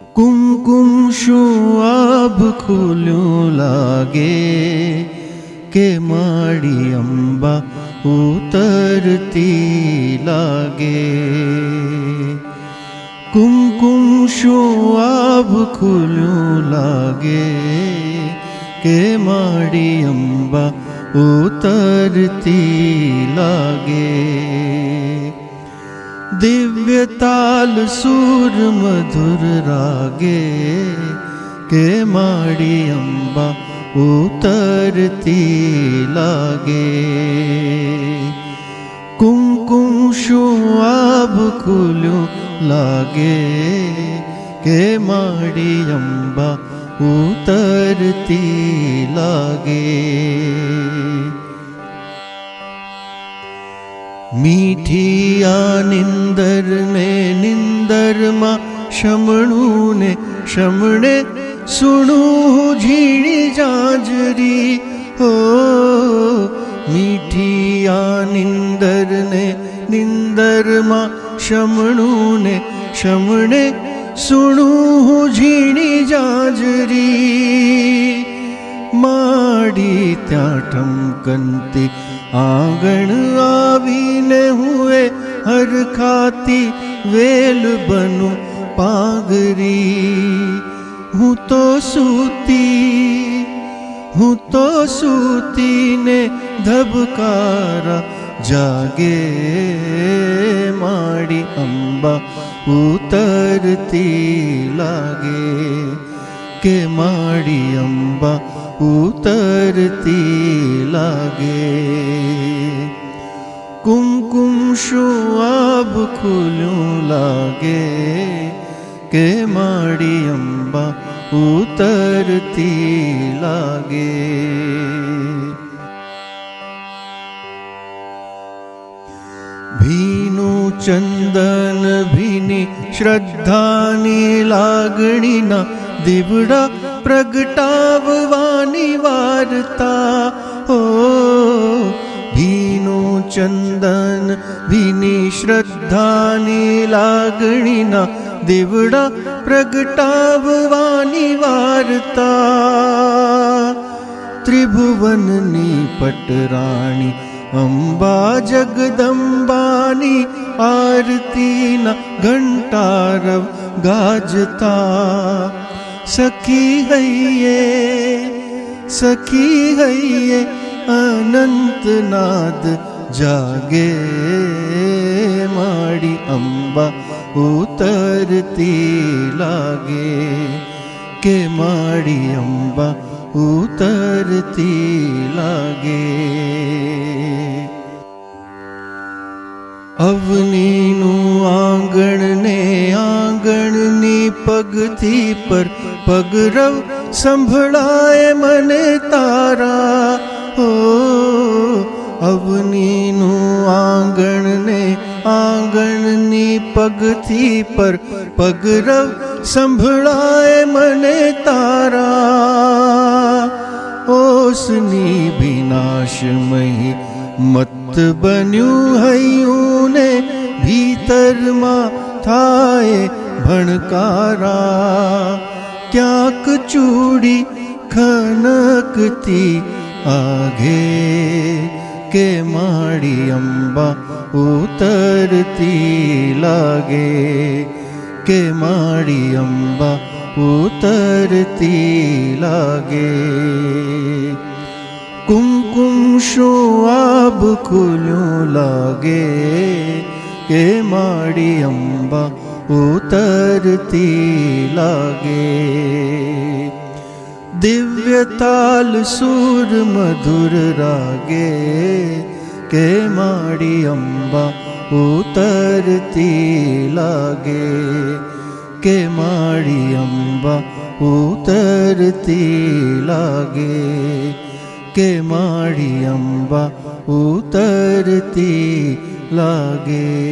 কুমকুম সোয়াব খুলো লাগে के माड़ी अम्बा उतरती लागे कुमकुम शोआब खुलू लागे के माड़ी अम्बा उतरती लागे દિવ્ય તાલ સુર મધુર રાગે કે માડી અંબા ઉતરતી લાગે. કુમકુમ શું આભ ખુલ્યું લાગે કે માડી અંબા ઉતરતી લાગે. મીઠી આ નિંદર ને નિંદરમાં શમણું ને શમણે સુણું ઝીણી જાજરી હો મીઠી આ નિંદર ને નિંદરમાં શમણું ને શમણે સુણું ઝીણી જાજરી માડી ત્યાં ઠમકનતી આંગણ આવીને હુએ હર ખાતી વેલ બનું પાગરી હું તો સૂતી, હું તો સૂતીને ધબકારા જાગે માડી અંબા ઉતરતી લાગે કે માડી અંબા ઉતરતી લાગે કુમકુમ શું આબ ખુલ્યું લાગે કે માડી અંબા ઉતરતી લાગે ભીનું ચંદન ભીની શ્રદ્ધાની લાગણીના દીવડા પ્રગટાવવાની વાર્તા. હો ભીનું ચંદન ભીની શ્રદ્ધાની લાગણીના દેવડા પ્રગટાવવાની વાર્તા. ત્રિભુવનની પટરાણી અંબા જગદંબાની આરતીના ઘંટારવ ગાજતા. સખી હૈયે સખી હૈયે અનંતનાદ જાગે માડી અંબા ઉતરતી લાગે કે માડી અંબા ઉતરતી લાગે અવનીનું પગથી પર પગરવ સંભળાય મને તારા. હો અવનીનું આંગણ ને આંગણની પગથી પર પગરવ સંભળાય મને તારા. ઓસની વિનાશમય મત બન્યું હૈયું ને ભીતરમાં થાય ભણકારા ક્યાંક ચૂડી ખનકતી આઘે કે માડી અંબા ઉતરતી લાગે કે માડી અંબા ઉતરતી લાગે કુમકુમ શું આબ ખુલ્યું લાગે કે માડી અંબા उतरती लागे। दिव्य ताल सुर मधुर रागे, के माड़ी अम्बा उतरती लागे। के माड़ी अम्बा उतरती लागे। के माड़ी अम्बा उतरती लागे।